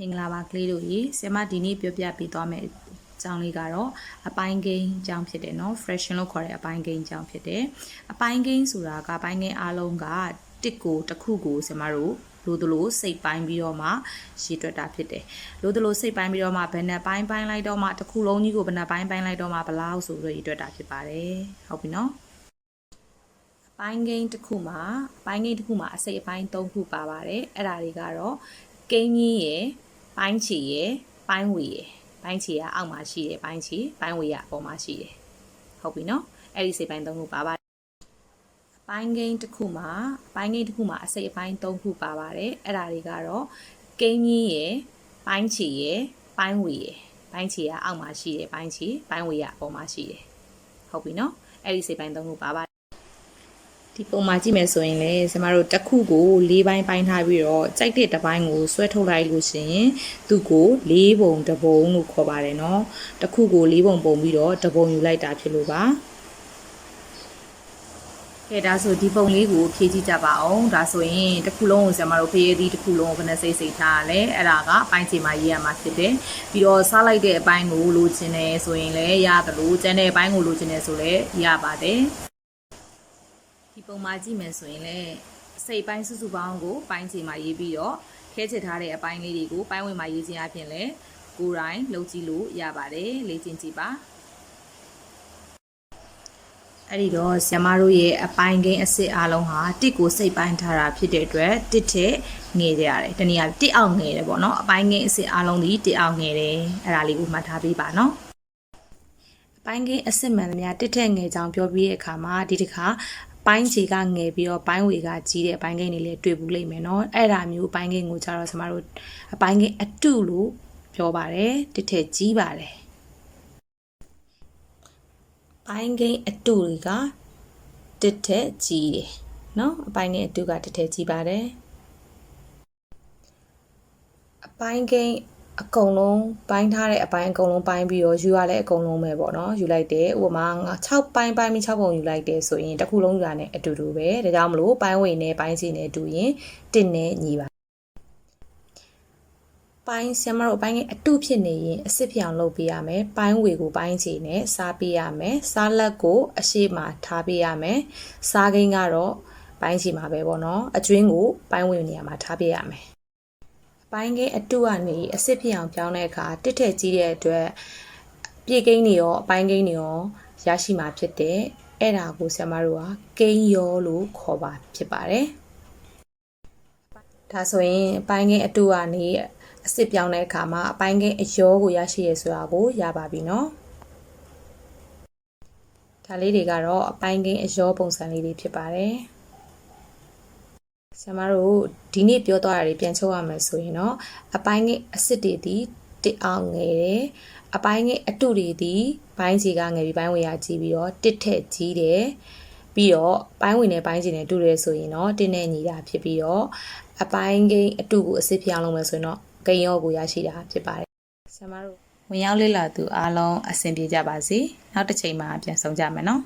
မင်္ဂလာပါကလေးတို့ရေဆရာမဒီနေ့ပြောပြပေးသွားမယ့်အကြောင်းလေးကတော့အပိုင်းဂိမ်းအကြောင်းဖြစ်တယ်နော် fraction လို့ခေါ်တဲ့အပိုင်းဂိမ်းအကြောင်းဖြစ်တယ်အပိုင်းဂိမ်းဆိုတာကအပိုင်းဂိမ်းအားလုံးကတစ်ကိုတစ်ခုကိုဆရာမတို့လိုသလိုစိတ်ပိုင်းပြီးတော့မှရေတွက်တာဖြစ်တယ်လိုသလိုစိတ်ပိုင်းပြီးတော့မှဘယ်နှပိုင်းပိုင်းလိုက်တော့မှတစ်ခုလုံးကြီးကိုဘယ်နှပိုင်းပိုင်းလိုက်တော့မှဘလောက်ဆိုပြီးရေတွက်တာဖြစ်ပါတယ်ဟုတ်ပြီနော်ပိုင်းဂိမ်းတစ်ခုမှာပိုင်းဂိမ်းတစ်ခုမှာအစိတ်အပိုင်း၃ခုပါပါတယ်အဲ့ဒါတွေကတော့ဂိမ်းကြီးရယ် ပိုင်းချီရယ်ပိုင်းဝီရယ်ပိုင်းချီကအောက်မှာရှိတယ်ပိုင်းချီပိုင်းဝီကအပေါ်မှာရှိတယ်ဟုတ်ပြီနော်အဲ့ဒီစိတ်ပိုင်း၃ခုပါပါတယ်ပိုင်းဂိမ်းတစ်ခုမှာပိုင်းဂိမ်းတစ်ခုမှာအစိတ်အပိုင်း၃ခုပါပါတယ်အဲ့ဒါတွေကတော့ကိန်းကြီးရယ်ပိုင်းချီရယ်ပိုင်းဝီရယ်ပိုင်းချီကအောက်မှာရှိတယ်ပိုင်းချီပိုင်းဝီကအပေါ်မှာရှိတယ်ဟုတ်ပြီနော်အဲ့ဒီစိတ်ပိုင်း၃ခုပါပါတယ် ဒီပုံမှာကြည့်မယ်ဆိုရင်လည်းကျမတို့တစ်ခုကို၄ပိုင်းပိုင်းထားပြီးတော့ကြိုက်တဲ့တစ်ပိုင်းကိုဆွဲထုတ်လိုက်လို့ရှိရင်သူ့ကို၄ပုံတစ်ပုံလို့ခေါ်ပါတယ်နော်တစ်ခုကို၄ပုံပုံပြီးတော့တစ်ပုံယူလိုက်တာဖြစ်လို့ပါကဲဒါဆိုဒီပုံလေးကိုဖြည့်ကြည့်ကြပါအောင်ဒါဆိုရင်တစ်ခုလုံးကိုဆရာမတို့ဖရေးသီးတစ်ခုလုံးကိုဘယ်နဲ့စိတ်စိတ်ထားရလဲအဲ့ဒါကအပိုင်းချိန်မှာရေးရမှာဖြစ်တယ်ပြီးတော့စားလိုက်တဲ့အပိုင်းကိုလိုချင်တယ်ဆိုရင်လည်းရတယ်လို့ကျန်တဲ့အပိုင်းကိုလိုချင်တယ်ဆိုလည်းရပါတယ် ဒီပုံမှာကြည့်မယ်ဆိုရင်လည်းစိတ်ပိုင်းစုစုပေါင်းကိုပိုင်းချိန်မှာရေးပြီးတော့ခဲချစ်ထားတဲ့အပိုင်းလေးတွေကိုပိုင်းဝင်မှာရေးခြင်းအပြင်လည်းကိုယ်တိုင်လုပ်ကြည့်လို့ရပါတယ်လေ့ကျင့်ကြည့်ပါအဲ့ဒီတော့ဆ iam တို့ရဲ့အပိုင်းကိန်းအစစ်အားလုံးဟာတစ်ကိုစိတ်ပိုင်းထားတာဖြစ်တဲ့အတွက်တစ်ထက်ငယ်ကြရတယ်တနည်းအားတစ်အောင်ငယ်တယ်ပေါ့နော်အပိုင်းကိန်းအစစ်အားလုံးဒီတစ်အောင်ငယ်တယ်အဲ့ဒါလေးကိုမှတ်ထားပေးပါနော်ပိုင်းကင်းအစစ်မှန်သမျှတစ်ထက်ငယ်ကြောင်ပြောပြီးတဲ့အခါမှာဒီတစ်ခါ ပိုင်းခြေကငယ်ပြီးတော့ပိုင်းဝေကကြီးတဲ့ပိုင်းကင်းတွေလည်းတွေ့ဘူးလိမ့်မယ်เนาะအဲ့ဒါမျိုးပိုင်းကင်းကိုကျတော့ကျမတို့အပိုင်းကင်းအတုလို့ပြောပါတယ်တစ်ထက်ကြီးပါတယ်ပိုင်းကင်းအတုတွေကတစ်ထက်ကြီးတယ်เนาะအပိုင်းကင်းအတုကတစ်ထက်ကြီးပါတယ်အပိုင်းကင်း အကုန်လုံးပိုင်းထားတဲ့အပိုင်းအကုန်လုံးပိုင်းပြီးတော့ယူရလဲအကုန်လုံးပဲပေါ့နော်ယူလိုက်တယ်ဥပမာငါ6ပိုင်းပိုင်းပြီး6ပုံယူလိုက်တယ်ဆိုရင်တစ်ခုလုံးယူရနဲ့အတူတူပဲဒါကြောင့်မလို့ပိုင်းဝင်နဲ့ပိုင်းစီနဲ့တူရင်1နဲ့ညီပါပိုင်းဆရာမတို့အပိုင်းကအတုဖြစ်နေရင်အစ်စ်ပြောင်လုပ်ပေးရမယ်ပိုင်းဝေကိုပိုင်းချီနဲ့စားပေးရမယ်စားလက်ကိုအရှိမထားပေးရမယ်စားကိန်းကတော့ပိုင်းချီမှာပဲပေါ့နော်အကျွင်းကိုပိုင်းဝင်နေရာမှာထားပေးရမယ်ပိုိုင်းကင်းအတုကနေအစစ်ဖြစ်အောင်ပြောင်းတဲ့အခါတစ်ထက်ကြီးတဲ့အတွက်ပြေကိန်းတွေရောအပိုင်းကိန်းတွေရောရရှိမှာဖြစ်တဲ့အဲ့ဒါကိုဆရာမတို့ကကိန်းရောလို့ခေါ်ပါဖြစ်ပါတယ်ဒါဆိုရင်အပိုင်းကင်းအတုကနေအစစ်ပြောင်းတဲ့အခါမှာအပိုင်းကင်းအရောကိုရရှိရဆိုတာကိုရပါပြီနော်ဒါလေးတွေကတော့အပိုင်းကင်းအရောပုံစံလေးတွေဖြစ်ပါတယ်။ ဆရာမတို့ဒီနေ့ပြောသွားတာတွေပြန်ချုပ်ရမယ်ဆိုရင်တော့အပိုင်းငယ်အစစ်တွေဒီတစ်အောင်ငယ်တယ်အပိုင်းငယ်အတုတွေဒီဘိုင်းစီကငယ်ပြီးဘိုင်းဝင်ရကြီးပြီးတော့တစ်ထက်ကြီးတယ်ပြီးတော့ဘိုင်းဝင်နဲ့ဘိုင်းစီနဲ့တူတယ်ဆိုရင်တော့တင်းနဲ့ညီတာဖြစ်ပြီးတော့အပိုင်းငယ်အတုကိုအစစ်ဖြစ်အောင်လုပ်မယ်ဆိုရင်တော့ဂိမ်းရောကိုရရှိတာဖြစ်ပါတယ်ဆရာမတို့ဝင်ရောက်လေ့လာသူအားလုံးအဆင်ပြေကြပါစေနောက်တစ်ချိန်မှာပြန်ဆောင်ကြမယ်နော်